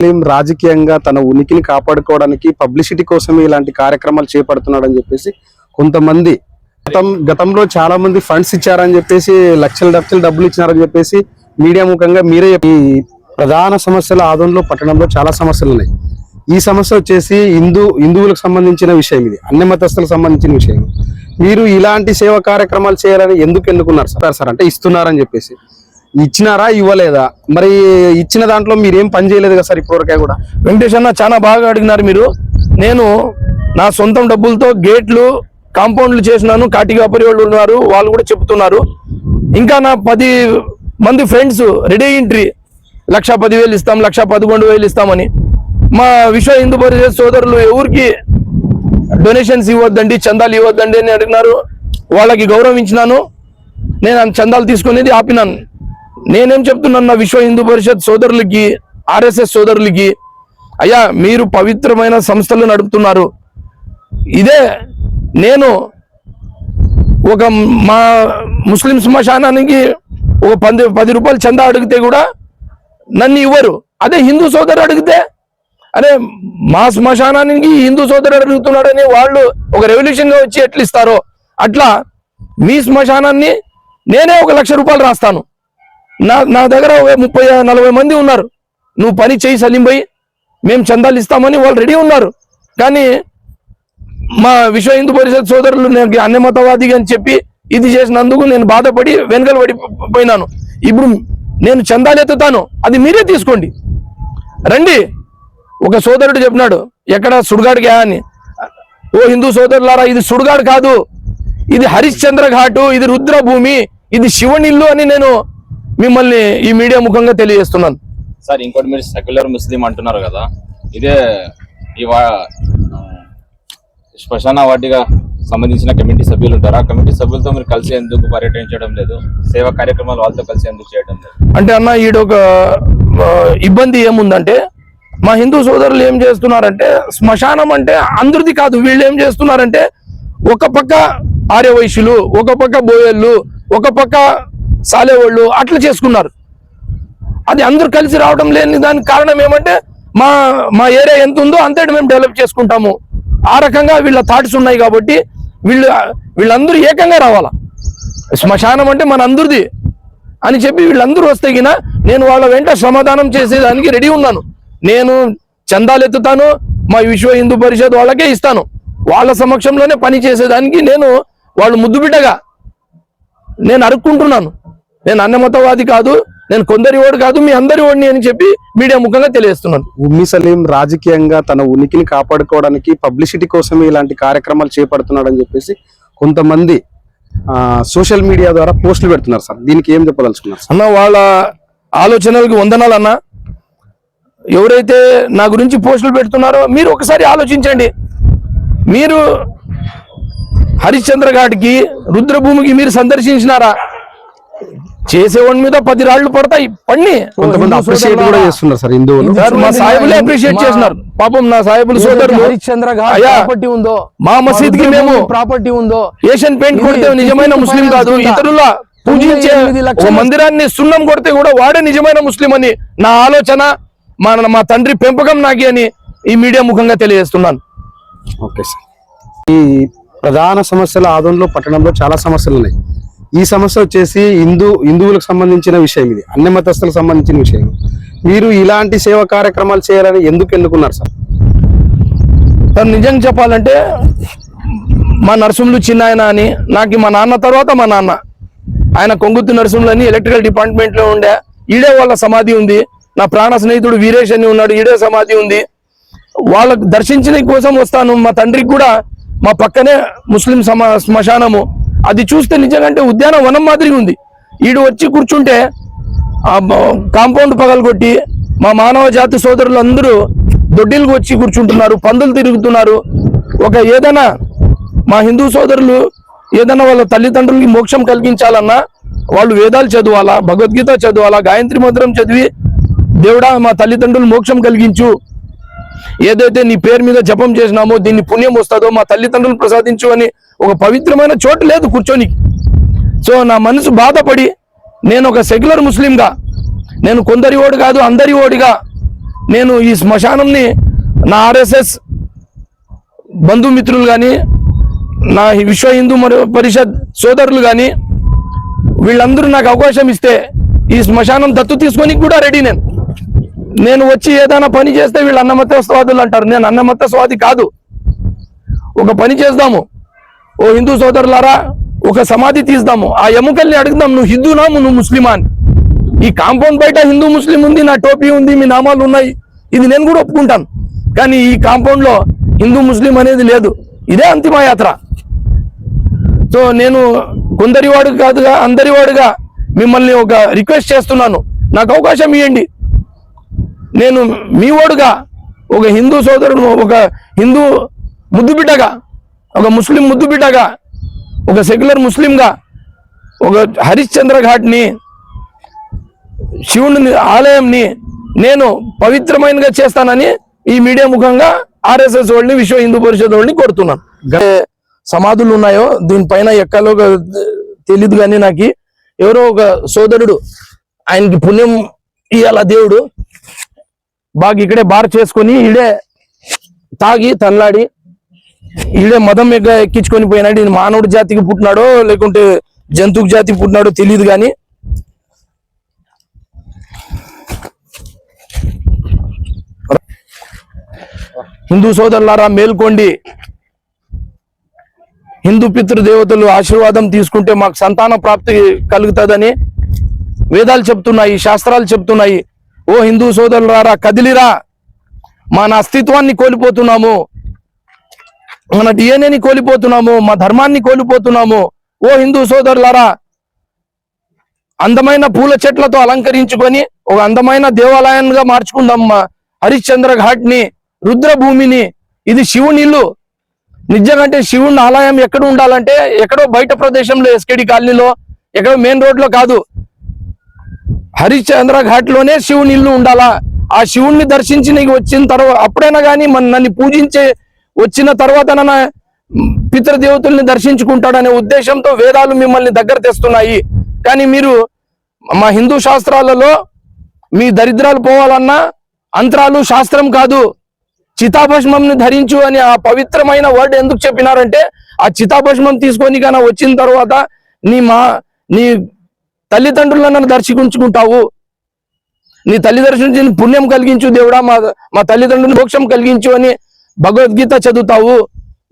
ముస్లిం రాజకీయంగా తన ఉనికిని కాపాడుకోవడానికి పబ్లిసిటీ కోసమే ఇలాంటి కార్యక్రమాలు చేపడుతున్నాడని చెప్పేసి కొంతమంది గతం గతంలో చాలా మంది ఫండ్స్ ఇచ్చారని చెప్పేసి లక్షల లక్షలు డబ్బులు ఇచ్చినారని చెప్పేసి మీడియా ముఖంగా మీరే ఈ ప్రధాన సమస్యల ఆదంలో పట్టణంలో చాలా సమస్యలు ఉన్నాయి. ఈ సమస్య వచ్చేసి హిందూ హిందువులకు సంబంధించిన విషయం ఇది అన్ని మతస్థులకు సంబంధించిన విషయం. మీరు ఇలాంటి సేవా కార్యక్రమాలు చేయాలని ఎందుకు ఎన్నుకున్నారు సార్? సార్ అంటే ఇస్తున్నారని చెప్పేసి. ఇచ్చినారా ఇవ్వలేదా? మరి ఇచ్చిన దాంట్లో మీరేం పని చేయలేదు కదా సార్ ఇప్పటివరకే కూడా? వెంకటేష్ అన్న చాలా బాగా అడిగినారు మీరు. నేను నా సొంతం డబ్బులతో గేట్లు కాంపౌండ్లు చేసినాను. కాటికాపరి వాళ్ళు ఉన్నారు వాళ్ళు కూడా చెప్తున్నారు. ఇంకా నా పది మంది ఫ్రెండ్స్ రెడీ ఎంట్రీ. లక్ష పదివేలు ఇస్తాం లక్ష పదకొండు వేలు ఇస్తామని. మా విశ్వ హిందూ పరిషత్ సోదరులు ఎవరికి డొనేషన్స్ ఇవ్వద్దండి చందాలు ఇవ్వద్దండి అని అడిగినారు. వాళ్ళకి గౌరవించినాను. నేను చందాలు తీసుకునేది ఆపినాను. నేనేం చెప్తున్నాను నా విశ్వ హిందూ పరిషత్ సోదరులకి ఆర్ఎస్ఎస్ సోదరులకి అయ్యా మీరు పవిత్రమైన సంస్థలు నడుపుతున్నారు. ఇదే నేను ఒక మా ముస్లిం శ్మశానానికి ఒక పది పది రూపాయలు చందా అడిగితే కూడా నన్ను ఇవ్వరు. అదే హిందూ సోదరు అడిగితే అరే మా శ్మశానానికి హిందూ సోదరుడు అడుగుతున్నాడని వాళ్ళు ఒక రెవల్యూషన్గా వచ్చి ఎట్లా ఇస్తారో అట్లా మీ శ్మశానాన్ని నేనే ఒక లక్ష రూపాయలు రాస్తాను. నా నా దగ్గర ముప్పై నలభై మంది ఉన్నారు. నువ్వు పని చేయి సలీం మేము చందాలు ఇస్తామని వాళ్ళు రెడీ ఉన్నారు. కానీ మా విశ్వ హిందూ పరిషత్ సోదరులు నేను అన్యమతవాదిగా అని చెప్పి ఇది చేసినందుకు నేను బాధపడి వెనుకలు పడి పోయినాను. ఇప్పుడు నేను చందాలు ఎత్తుతాను. అది మీరే తీసుకోండి. రండి. ఒక సోదరుడు చెప్పినాడు ఎక్కడ సుడిగాడిగా అని? ఓ హిందూ సోదరులారా ఇది సుడిగాడు కాదు. ఇది హరిశ్చంద్ర ఘాటు ఇది రుద్రభూమి ఇది శివనిల్లు అని నేను మిమ్మల్ని ఈ మీడియా ముఖంగా తెలియజేస్తున్నాను. సార్ ఇంకోటి మీరు సెక్యులర్ ముస్లిం అంటున్నారు కదా ఇదే ఈ వా- శ్మశాన వాటిగా సంబంధించిన కమిటీ సభ్యులు ఉంటారు. ఆ కమిటీ సభ్యులతో మీరు కలిసి ఎందుకు పర్యటించడం లేదు? సేవా కార్యక్రమాలు వాళ్ళతో కలిసి ఎందుకు చేయడం లేదు? అంటే అన్న ఈడొక ఇబ్బంది ఏముందంటే మా హిందూ సోదరులు ఏం చేస్తున్నారంటే శ్మశానం అంటే అందరిది కాదు. వీళ్ళు ఏం చేస్తున్నారంటే ఒక పక్క ఆర్యవైశ్యులు ఒక పక్క బోయళ్ళు ఒక పక్క సాలేవాళ్ళు అట్లా చేసుకున్నారు. అది అందరూ కలిసి రావడం లేని దానికి కారణం ఏమంటే మా మా ఏరియా ఎంత ఉందో అంతటి మేము డెవలప్ చేసుకుంటాము. ఆ రకంగా వీళ్ళ థాట్స్ ఉన్నాయి కాబట్టి వీళ్ళు వీళ్ళందరూ ఏకంగా రావాలా? శ్మశానం అంటే మన అందరిది అని చెప్పి వీళ్ళందరూ వస్తే గిన నేను వాళ్ళ వెంట సమాధానం చేసేదానికి రెడీ ఉన్నాను. నేను చందాలు ఎత్తుతాను మా విశ్వ హిందూ పరిషత్ వాళ్ళకే ఇస్తాను. వాళ్ళ సమక్షంలోనే పని చేసేదానికి నేను వాళ్ళు ముద్దుబిడ్డగా నేను అరుక్కుంటున్నాను. నేను అన్నమతవాది కాదు నేను కొందరి ఓడి కాదు మీ అందరి ఓడిని అని చెప్పి మీడియా ముఖంగా తెలియజేస్తున్నాను. ఉమ్మి సలీం రాజకీయంగా తన ఉనికిని కాపాడుకోవడానికి పబ్లిసిటీ కోసమే ఇలాంటి కార్యక్రమాలు చేపడుతున్నాడని చెప్పేసి కొంతమంది సోషల్ మీడియా ద్వారా పోస్టులు పెడుతున్నారు సార్. దీనికి ఏం చెప్పదలుచుకున్నారు అన్న వాళ్ళ ఆలోచనలకు వందనాలు అన్న. ఎవరైతే నా గురించి పోస్టులు పెడుతున్నారో మీరు ఒకసారి ఆలోచించండి. మీరు హరిశ్చంద్ర ఘాట్కి రుద్రభూమికి మీరు సందర్శించినారా? చేసేవాడి మీద పది రాళ్ళు పడతాయి. పడిని. కొంతమంది అప్రిషియేట్ కూడా చేస్తున్నారు సార్ హిందువులు సార్ మా సాయిబులే అప్రిషియేట్ చేస్తున్నారు పాపం నా సాయిబులు సోదరులు హరిశ్చంద్ర ప్రాపర్టీ ఉందో మా మసీద్కి మేము ప్రాపర్టీ ఉందో ఏషియన్ పెయింట్ కొడితే నిజమైన ముస్లిం కాదు. ఇతరుల పూజించే మందిరాన్ని సున్నం కొడితే కూడా వాడే నిజమైన ముస్లిం అని నా ఆలోచన మా మా తండ్రి పెంపకం నాకి అని ఈ మీడియా ముఖంగా తెలియజేస్తున్నాను. Okay sir. ఈ ప్రధాన సమస్యల ఆదంలో పట్టణంలో చాలా సమస్యలు ఉన్నాయి. ఈ సమస్య వచ్చేసి హిందూ హిందువులకు సంబంధించిన విషయం ఇది. అన్ని మతస్థులకు సంబంధించిన విషయం మీరు ఇలాంటి సేవా కార్యక్రమాలు చేయాలని ఎందుకు ఎన్నుకున్నారు సార్? సార్ నిజంగా చెప్పాలంటే మా నరసింహులు చిన్న ఆయన అని నాకు మా నాన్న తర్వాత మా నాన్న. ఆయన కొంగుత్తు నరసింహులు అని ఎలక్ట్రికల్ డిపార్ట్మెంట్లో ఉండే. ఈడే వాళ్ళ సమాధి ఉంది. నా ప్రాణ స్నేహితుడు వీరేష్ అని ఉన్నాడు. ఈడే సమాధి ఉంది. వాళ్ళకు దర్శించిన కోసం వస్తాను. మా తండ్రికి కూడా మా పక్కనే ముస్లిం సమా శ్మశానము. అది చూస్తే నిజంగా అంటే ఉద్యానవనం మాదిరి ఉంది. ఈడు వచ్చి కూర్చుంటే కాంపౌండ్ పగలగొట్టి మా మానవ జాతి సోదరులు అందరూ దొడ్డిలకు వచ్చి కూర్చుంటున్నారు పందులు తిరుగుతున్నారు. ఒక ఏదైనా మా హిందూ సోదరులు ఏదైనా వాళ్ళ తల్లిదండ్రులకి మోక్షం కలిగించాలన్నా వాళ్ళు వేదాలు చదవాలా భగవద్గీత చదవాలా గాయత్రి మంత్రం చదివి దేవుడా మా తల్లిదండ్రులు మోక్షం కలిగించు. ఏదైతే నీ పేరు మీద జపం చేసినామో దీన్ని పుణ్యం వస్తుందో మా తల్లిదండ్రులు ప్రసాదించు అని ఒక పవిత్రమైన చోటు లేదు కూర్చొని సో నా మనసు బాధపడి నేను ఒక సెక్యులర్ ముస్లింగా నేను కొందరి ఓడి కాదు అందరి ఓడిగా నేను ఈ శ్మశానంని నా ఆర్ఎస్ఎస్ బంధుమిత్రులు కానీ నా విశ్వ హిందూ పరిషత్ సోదరులు కానీ వీళ్ళందరూ నాకు అవకాశం ఇస్తే ఈ శ్మశానం దత్తు తీసుకొని కూడా రెడీ నేను. నేను వచ్చి ఏదైనా పని చేస్తే వీళ్ళు అన్నమత స్వాదులు అంటారు. నేను అన్నమత స్వాది కాదు. ఒక పని చేద్దాము. ఓ హిందూ సోదరులారా ఒక సమాధి తీద్దాము. ఆ ఎముకల్ని అడుగుదాం నువ్వు హిందూనా నువ్వు ముస్లిమా అని ఈ కాంపౌండ్ బయట హిందూ ముస్లిం ఉంది నా టోపీ ఉంది మీ నామాలు ఉన్నాయి. ఇది నేను కూడా ఒప్పుకుంటాను. కానీ ఈ కాంపౌండ్లో హిందూ ముస్లిం అనేది లేదు. ఇదే అంతిమయాత్ర సో నేను కొందరి వాడు కాదుగా అందరి వాడుగా మిమ్మల్ని ఒక రిక్వెస్ట్ చేస్తున్నాను. నాకు అవకాశం ఇవ్వండి నేను మీ వాడుగా ఒక హిందూ సోదరుడు ఒక హిందూ ముద్దు బిడ్డగా ఒక ముస్లిం ముద్దు బిడ్డగా ఒక సెక్యులర్ ముస్లింగా ఒక హరిశ్చంద్ర ఘాట్ని శివుని ఆలయంని నేను పవిత్రమైనగా చేస్తానని ఈ మీడియా ముఖంగా ఆర్ఎస్ఎస్ వాళ్ళని విశ్వ హిందూ పరిషత్ వాళ్ళని కోరుతున్నాను. సమాధులు ఉన్నాయో దీనిపైన ఎక్కలో తెలియదు కానీ నాకు ఎవరో ఒక సోదరుడు ఆయనకి పుణ్యం ఇయ్యాల దేవుడు బాగా ఇక్కడే బార్ చేసుకొని ఈడే తాగి తన్లాడి ఈడే మదం ఎగ్గ ఎక్కించుకొని పోయినాడు. ఈయన మానవుడి జాతికి పుట్టినాడో లేకుంటే జంతువు జాతికి పుట్టినాడో తెలియదు కానీ హిందూ సోదరులారా మేల్కోండి. హిందూ పితృదేవతలు ఆశీర్వాదం తీసుకుంటే మాకు సంతాన ప్రాప్తి కలుగుతుందని వేదాలు చెప్తున్నాయి శాస్త్రాలు చెప్తున్నాయి. ఓ హిందూ సోదరులారా కదిలిరా. మన అస్తిత్వాన్ని కోల్పోతున్నాము. మన డిఎన్ఏని కోల్పోతున్నాము మా ధర్మాన్ని కోల్పోతున్నాము. ఓ హిందూ సోదరులారా అందమైన పూల చెట్లతో అలంకరించుకొని ఒక అందమైన దేవాలయంగా మార్చుకుందామ్మా హరిశ్చంద్ర ఘాట్ని రుద్రభూమిని. ఇది శివుని ఇల్లు. నిజంగా శివుని ఆలయం ఎక్కడ ఉండాలంటే ఎక్కడో బయట ప్రదేశంలో ఎస్కేడి కాలనీలో ఎక్కడో మెయిన్ రోడ్లో కాదు. హరిశ్చంద్ర ఘాట్లోనే శివుని ఇల్లు ఉండాలా? ఆ శివుణ్ణి దర్శించి నీకు వచ్చిన తర్వాత అప్పుడైనా కానీ మన నన్ను పూజించే వచ్చిన తర్వాత నన్న పితృదేవతల్ని దర్శించుకుంటాడనే ఉద్దేశంతో వేదాలు మిమ్మల్ని దగ్గర తెస్తున్నాయి. కానీ మీరు మా హిందూ శాస్త్రాలలో మీ దరిద్రాలు పోవాలన్నా అంతరాలు శాస్త్రం కాదు. చితాభస్మంని ధరించు అని ఆ పవిత్రమైన వర్డ్ ఎందుకు చెప్పినారంటే ఆ చితాభస్మం తీసుకొని కానీ వచ్చిన తర్వాత నీ మా నీ తల్లిదండ్రులను దర్శించుకుంటావు. నీ తల్లి పుణ్యం కలిగించు దేవుడా మా మా తల్లిదండ్రులు మోక్షం కలిగించు అని భగవద్గీత చదువుతావు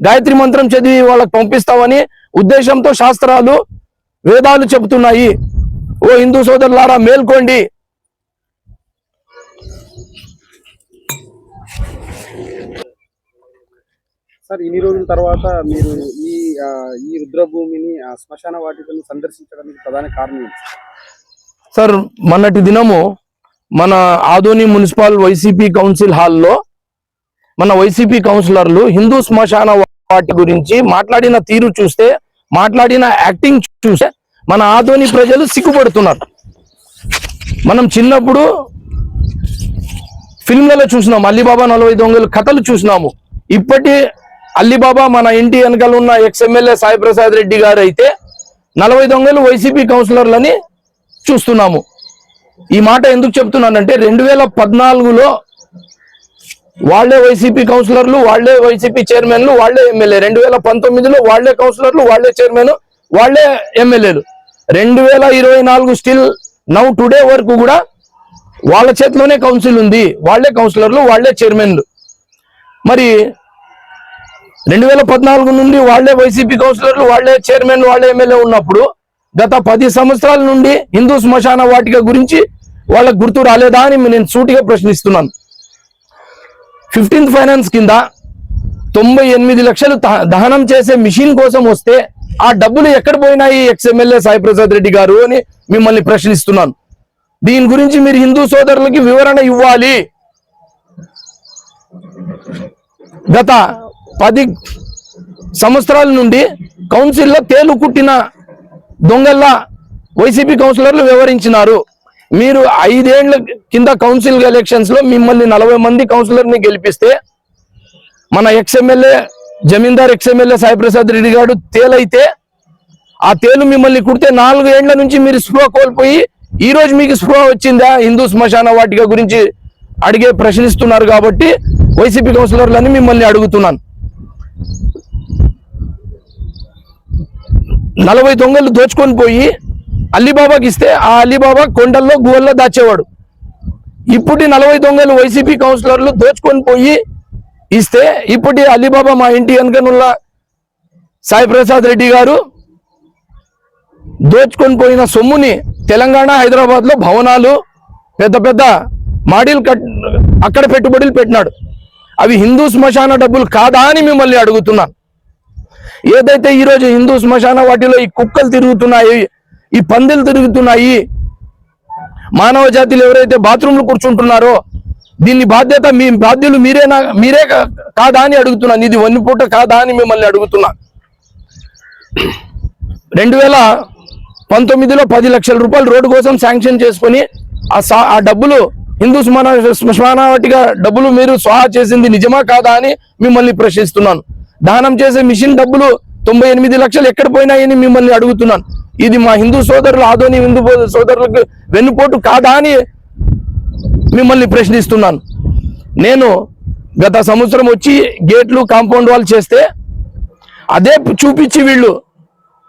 గాయత్రి మంత్రం చదివి వాళ్ళకి పంపిస్తావని ఉద్దేశంతో శాస్త్రాలు వేదాలు చెబుతున్నాయి ఓ హిందూ సోదరులారా మేల్కోండి సార్ ఇన్ని రోజుల తర్వాత మీరు ఈ ఈ రుద్రభూమిని శ్మశాన వాటికను సందర్శించడానికి ప్రధాన కారణం? సార్ మొన్నటి దినము మన ఆదోని మున్సిపల్ వైసీపీ కౌన్సిల్ హాల్లో మన వైసీపీ కౌన్సిలర్లు హిందూ శ్మశాన వాటి గురించి మాట్లాడిన తీరు చూస్తే మాట్లాడిన యాక్టింగ్ చూస్తే మన ఆదోని ప్రజలు సిగ్గుపడుతున్నారు. మనం చిన్నప్పుడు ఫిల్మ్లలో చూసినాం అల్లిబాబా నలభై దొంగలు కథలు చూసినాము. ఇప్పటి అల్లిబాబా మన ఇంటి వెనకాల ఉన్న ఎక్స్ ఎమ్మెల్యే సాయి ప్రసాద్ రెడ్డి గారు అయితే నలభై దొంగలు వైసీపీ కౌన్సిలర్లని చూస్తున్నాము. ఈ మాట ఎందుకు చెప్తున్నానంటే రెండు వేల పద్నాలుగులో వాళ్ళే వైసీపీ కౌన్సిలర్లు వాళ్ళే వైసీపీ చైర్మన్లు వాళ్ళే ఎమ్మెల్యే. రెండు వేల పంతొమ్మిదిలో వాళ్ళే కౌన్సిలర్లు వాళ్ళే చైర్మన్ వాళ్ళే ఎమ్మెల్యేలు. రెండు వేల ఇరవై నాలుగు స్టిల్ నౌ టుడే వరకు కూడా వాళ్ళ చేతిలోనే కౌన్సిల్ ఉంది. వాళ్ళే కౌన్సిలర్లు వాళ్ళే చైర్మన్లు. మరి రెండు వేల పద్నాలుగు నుండి వాళ్ళే వైసీపీ కౌన్సిలర్లు వాళ్ళే చైర్మన్ వాళ్ళే ఎమ్మెల్యే ఉన్నప్పుడు గత పది సంవత్సరాల నుండి హిందూ శ్మశాన వాటిక గురించి వాళ్ళకు గుర్తు రాలేదా అని నేను సూటిగా ప్రశ్నిస్తున్నాను. ఫిఫ్టీన్త్ ఫైనాన్స్ కింద తొంభై ఎనిమిది లక్షలు దహనం చేసే మిషన్ కోసం వస్తే ఆ డబ్బులు ఎక్కడ పోయినాయి ఎక్స్ సాయి ప్రసాద్ రెడ్డి గారు అని మిమ్మల్ని ప్రశ్నిస్తున్నాను. దీని గురించి మీరు హిందూ సోదరులకి వివరణ ఇవ్వాలి. గత పది సంవత్సరాల నుండి కౌన్సిల్లో తేలు కుట్టిన దొంగల్లా వైసీపీ కౌన్సిలర్లు వివరించినారు. మీరు ఐదేళ్ళ కింద కౌన్సిల్ ఎలక్షన్స్లో మిమ్మల్ని నలభై మంది కౌన్సిలర్ని గెలిపిస్తే మన ex MLA zamindar ex MLA Saiprasad Reddy garu తేలైతే ఆ తేలు మిమ్మల్ని కుడితే నాలుగు ఏండ్ల నుంచి మీరు స్పృహ కోల్పోయి ఈ రోజు మీకు స్పృహ వచ్చిందా? హిందూ శ్మశాన వాటిక గురించి అడిగే ప్రశ్నిస్తున్నారు కాబట్టి వైసీపీ కౌన్సిలర్లని మిమ్మల్ని అడుగుతున్నాను. నలభై దొంగలు దోచుకొని పోయి అలీబాబాకి ఇస్తే ఆ అలీబాబా కొండల్లో గుహల్లో దాచేవాడు. ఇప్పటి నలభై దొంగలు వైసీపీ కౌన్సిలర్లు దోచుకొని పోయి ఇస్తే ఇప్పటి అలీబాబా మా ఇంటి వెనుకనున్న సాయి ప్రసాద్ రెడ్డి గారు దోచుకొని పోయిన సొమ్ముని తెలంగాణ హైదరాబాద్లో భవనాలు పెద్ద పెద్ద మాడీలు కట్ అక్కడ పెట్టుబడులు పెట్టినాడు. అవి హిందూ శ్మశాన డబ్బులు కాదా అని మిమ్మల్ని అడుగుతున్నాను. ఏదైతే ఈరోజు హిందూ శ్మశాన వాటిలో ఈ కుక్కలు తిరుగుతున్నాయి ఈ పందెలు తిరుగుతున్నాయి. మానవ జాతిలు ఎవరైతే బాత్రూంలు కూర్చుంటున్నారో దీన్ని బాధ్యత మీ బాధ్యులు మీరేనా మీరే కాదా అని అడుగుతున్నాను. ఇది వన్నిపూట కాదా అని మిమ్మల్ని అడుగుతున్నా. రెండు వేల పంతొమ్మిదిలో పది లక్షల రూపాయలు రోడ్డు కోసం శాంక్షన్ చేసుకొని ఆ ఆ డబ్బులు హిందూ శ్మశాన శ్మశాన డబ్బులు మీరు స్వాహా చేసింది నిజమా కాదా అని మిమ్మల్ని ప్రశ్నిస్తున్నాను. దానం చేసే మిషన్ డబ్బులు తొంభై ఎనిమిది లక్షలు ఎక్కడ పోయినాయని మిమ్మల్ని అడుగుతున్నాను. ఇది మా హిందూ సోదరులు ఆదోని హిందూ సోదరులకు వెన్నుపోటు కాదా అని మిమ్మల్ని ప్రశ్నిస్తున్నాను. నేను గత సంవత్సరం వచ్చి గేట్లు కాంపౌండ్ వాల్ చేస్తే అదే చూపించి వీళ్ళు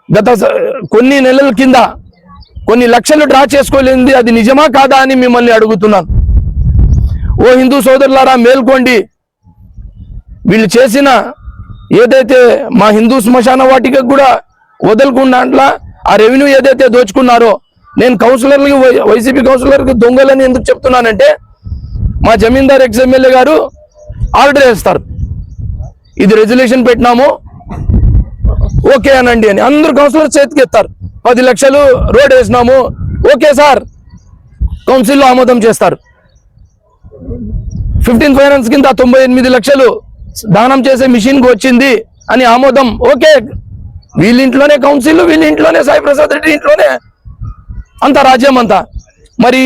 గత కొన్ని నెలల కింద కొన్ని లక్షలు డ్రా చేసుకోలేనిది అది నిజమా కాదా అని మిమ్మల్ని అడుగుతున్నాను. ఓ హిందూ సోదరులారా మేల్కోండి. వీళ్ళు చేసిన ఏదైతే మా హిందూ శ్మశాన వాటికి కూడా వదలకుండా ఆ రెవెన్యూ ఏదైతే దోచుకున్నారో నేను కౌన్సిలర్లకి వైసీపీ కౌన్సిలర్కి దొంగలని ఎందుకు చెప్తున్నానంటే మా జమీందార్ ఎక్స్ ఎమ్మెల్యే గారు ఆర్డర్ వేస్తారు. ఇది రెజల్యూషన్ పెట్టినాము. ఓకే అనండి అని. అందరు కౌన్సిలర్ చేతికి ఎత్తారు పది లక్షలు రోడ్ వేసినాము. Okay sir. కౌన్సిల్లో ఆమోదం చేస్తారు. ఫిఫ్టీన్ ఫైనాన్స్ కింద తొంభై ఎనిమిది లక్షలు దానం చేసే మిషన్కి వచ్చింది అని ఆమోదం. ఓకే. వీళ్ళ ఇంట్లోనే కౌన్సిల్ వీళ్ళ ఇంట్లోనే సాయి ప్రసాద్ రెడ్డి ఇంట్లోనే అంత రాజ్యం అంతా. మరి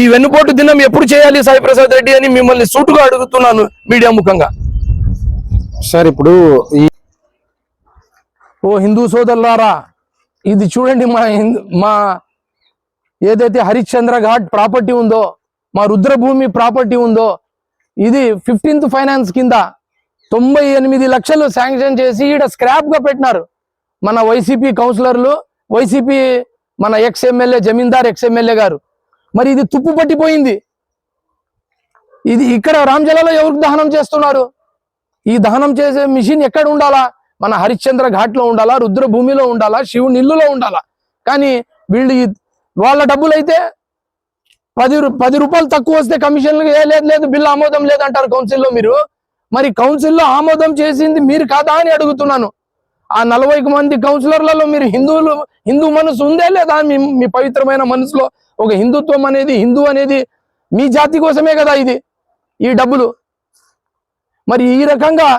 ఈ వెన్నుపోటు దినం ఎప్పుడు చేయాలి సాయి ప్రసాద్ రెడ్డి అని మిమ్మల్ని సూటుగా అడుగుతున్నాను మీడియా ముఖంగా? సార్ ఇప్పుడు ఓ హిందూ సోదరులారా ఇది చూడండి మా మా ఏదైతే హరిశ్చంద్ర ఘాట్ ప్రాపర్టీ ఉందో మా రుద్రభూమి ప్రాపర్టీ ఉందో ఇది ఫిఫ్టీన్త్ ఫైనాన్స్ కింద తొంభై ఎనిమిది లక్షలు శాంక్షన్ చేసి ఈడ స్క్రాప్గా పెట్టినారు. మన వైసీపీ కౌన్సిలర్లు వైసీపీ మన ఎక్స్ ఎమ్మెల్యే జమీందార్ ఎక్స్ ఎమ్మెల్యే గారు. మరి ఇది తుప్పు పట్టిపోయింది. ఇది ఇక్కడ రామ్జలాలో ఎవరికి దహనం చేస్తున్నారు? ఈ దహనం చేసే మిషన్ ఎక్కడ ఉండాలా? మన హరిశ్చంద్ర ఘాట్లో ఉండాలా? రుద్రభూమిలో ఉండాలా? శివుని ఇల్లులో ఉండాలా? కానీ వీళ్ళు వాళ్ళ డబ్బులు అయితే పది పది రూపాయలు తక్కువ వస్తే కమిషన్లు లేదు లేదు బిల్లు ఆమోదం లేదంటారు కౌన్సిల్లో మీరు. మరి కౌన్సిల్లో ఆమోదం చేసింది మీరు కాదా అని అడుగుతున్నాను. ఆ నలభై మంది కౌన్సిలర్లలో మీరు హిందువులు హిందూ మనసు ఉందే లేదా? మీ మీ పవిత్రమైన మనసులో ఒక హిందుత్వం అనేది హిందూ అనేది మీ జాతి కోసమే కదా ఇది ఈ డబ్బులు. మరి ఈ రకంగా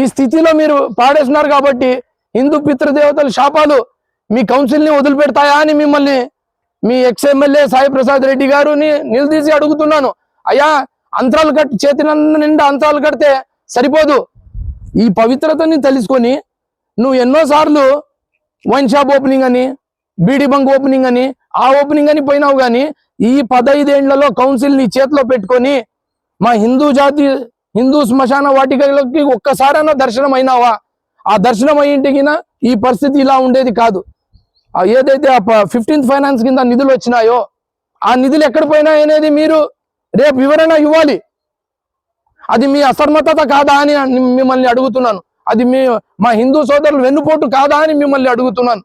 ఈ స్థితిలో మీరు పాడేస్తున్నారు కాబట్టి హిందూ పితృదేవతల శాపాలు మీ కౌన్సిల్ని వదిలిపెడతాయా అని మిమ్మల్ని మీ ఎక్స్ ఎమ్మెల్యే సాయి ప్రసాద్ రెడ్డి గారుని నిలదీసి అడుగుతున్నాను. అయ్యా అంతరాలు కట్టి చేతి నిండా అంతరాలు కడితే సరిపోదు. ఈ పవిత్రతని తెలుసుకొని నువ్వు ఎన్నోసార్లు వైన్ షాప్ ఓపెనింగ్ అని బీడీ బంక్ ఓపెనింగ్ అని ఆ ఓపెనింగ్ అని పోయినావు కానీ ఈ పదైదేండ్లలో కౌన్సిల్ నీ చేతిలో పెట్టుకొని మా హిందూ జాతి హిందూ శ్మశాన వాటికలకి ఒక్కసారైనా దర్శనం అయినావా? ఆ దర్శనం అయ్యింటికినా ఈ పరిస్థితి ఇలా ఉండేది కాదు. ఏదైతే ఆ ఫిఫ్టీన్త్ ఫైనాన్స్ కింద నిధులు వచ్చినాయో ఆ నిధులు ఎక్కడ పోయినాయి అనేది మీరు రేపు వివరణ ఇవ్వాలి. అది మీ అసమర్థత కాదా అని మిమ్మల్ని అడుగుతున్నాను. అది మీ మా హిందూ సోదరులు వెన్నుపోటు కాదా అని మిమ్మల్ని అడుగుతున్నాను.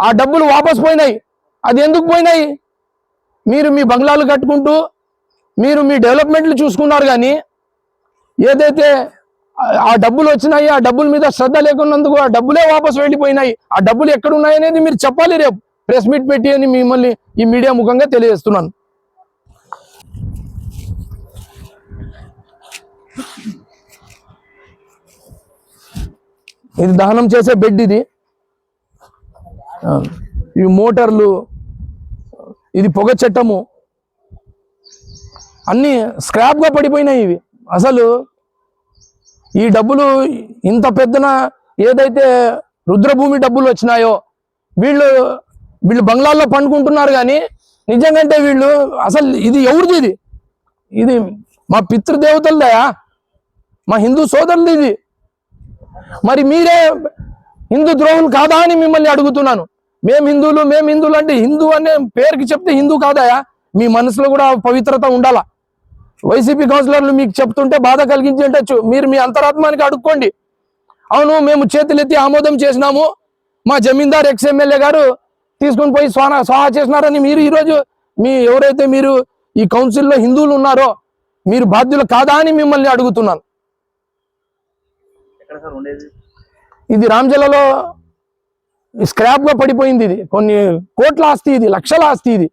ఆ డబ్బులు వాపస్ పోయినాయి. అది ఎందుకు పోయినాయి? మీరు మీ బంగ్లాలు కట్టుకుంటూ మీరు మీ డెవలప్మెంట్లు చూసుకున్నారు కానీ ఏదైతే ఆ- డబ్బులు వచ్చినాయి ఆ డబ్బుల మీద శ్రద్ధ లేకున్నందుకు ఆ డబ్బులే వాపస్ వెళ్ళిపోయినాయి. ఆ డబ్బులు ఎక్కడున్నాయనేది అనేది మీరు చెప్పాలి రేపు. ప్రెస్ మీట్ పెట్టి అని మిమ్మల్ని ఈ మీడియా ముఖంగా తెలియజేస్తున్నాను. ఇది దహనం చేసే బెడ్ ఇది. ఈ ఇవి మోటార్లు ఇది పొగ చట్టము. అన్నీ స్క్రాప్గా పడిపోయినాయి ఇవి. అసలు ఈ డబ్బులు ఇంత పెద్దన ఏదైతే రుద్రభూమి డబ్బులు వచ్చినాయో వీళ్ళు వీళ్ళు బంగ్లాల్లో పండుకుంటున్నారు కానీ నిజంగంటే వీళ్ళు అసలు ఇది ఎవరిది ఇది? ఇది మా పితృదేవతలదయా మా హిందూ సోదరులు ఇది. మరి మీరే హిందూ ద్రోహులు కాదా అని మిమ్మల్ని అడుగుతున్నాను. మేము హిందువులు మేము హిందువులు అంటే హిందూ అనే పేరుకి చెప్తే హిందూ కాదాయా? మీ మనసులో కూడా పవిత్రత ఉండాలా? వైసీపీ కౌన్సిలర్లు మీకు చెప్తుంటే బాధ కలిగించి ఉండొచ్చు. మీరు మీ అంతరాత్మానికి అడుక్కోండి. అవును మేము చేతులెత్తి ఆమోదం చేసినాము. మా జమీందార్ ఎక్స్ ఎమ్మెల్యే గారు తీసుకొని పోయి స్వాన స్వాహా చేసినారని మీరు ఈరోజు మీ ఎవరైతే మీరు ఈ కౌన్సిల్లో హిందువులు ఉన్నారో మీరు బాధ్యులు కాదా అని మిమ్మల్ని అడుగుతున్నాను. ఇది రామ్జలలో స్క్రాప్గా పడిపోయింది ఇది. కొన్ని కోట్ల ఆస్తి ఇది లక్షల ఆస్తి ఇది.